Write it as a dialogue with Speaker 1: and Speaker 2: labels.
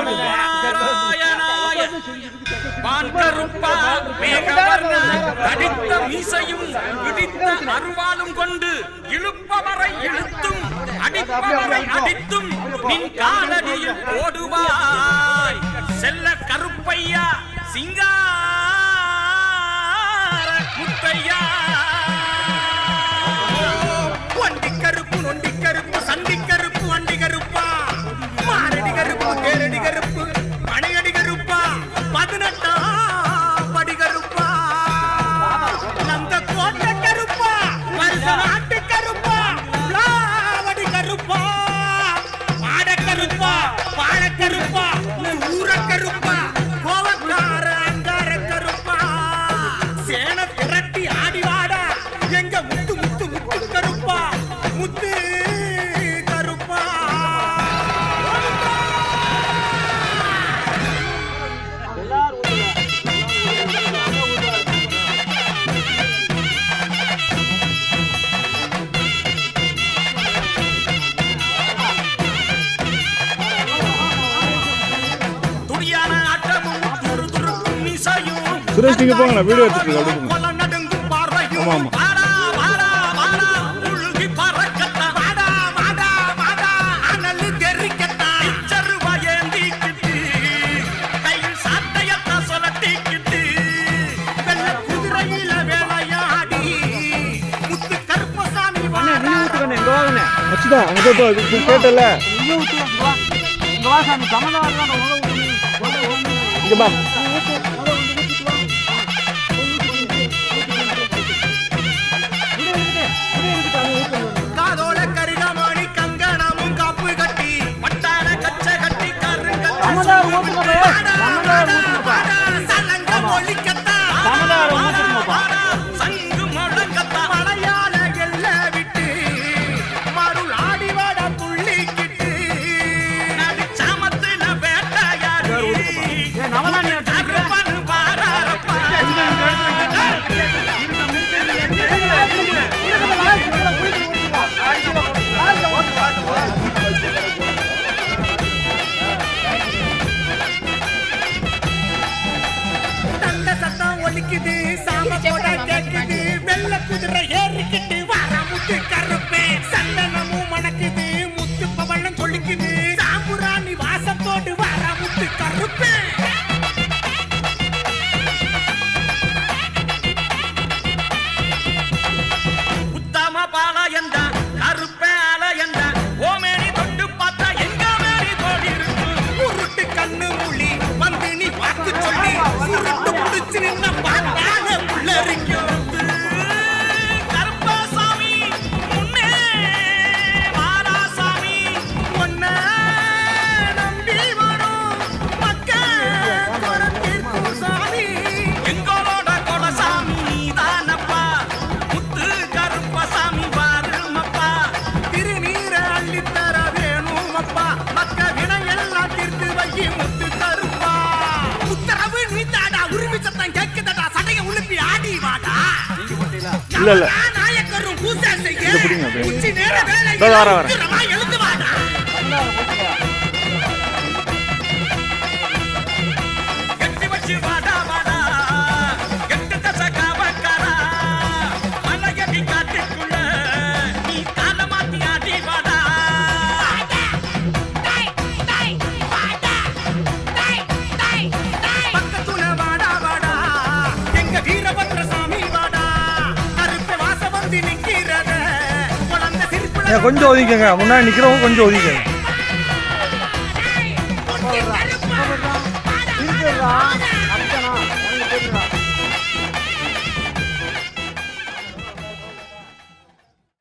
Speaker 1: நாராயணாய வான்கருப்பா மேகவர்ணா தடித்த மீசையும் பிடித்த அருவாலும் கொண்டு இழுப்பவரை இழுத்தும் அடிப்பவரை அடித்தும் நின் காலடியில் ஓடுவாய். செல்ல கருப்பையா சிங்கா குத்தையா
Speaker 2: சுரேஷ் நீங்க போங்க வீடியோ எடுத்துட்டு
Speaker 3: அப்படிங்க
Speaker 2: ஆமா ஆமா. அச்சுதான் அங்க கேட்டல.
Speaker 4: இங்க வா சாமி கமலவாரி தான் உள்ள
Speaker 1: Di ba?
Speaker 3: தங்க சத்தம் ஒலிக்குது சாம கூட கேட்குது வெள்ள குதிரை
Speaker 2: இல்ல இல்ல. இது பிடிங்க அப்படியே
Speaker 3: வர
Speaker 2: வர கொஞ்சம் ஒதுக்கிங்க முன்னாடி நிக்கிறவங்க கொஞ்சம் ஒதுக்கிங்க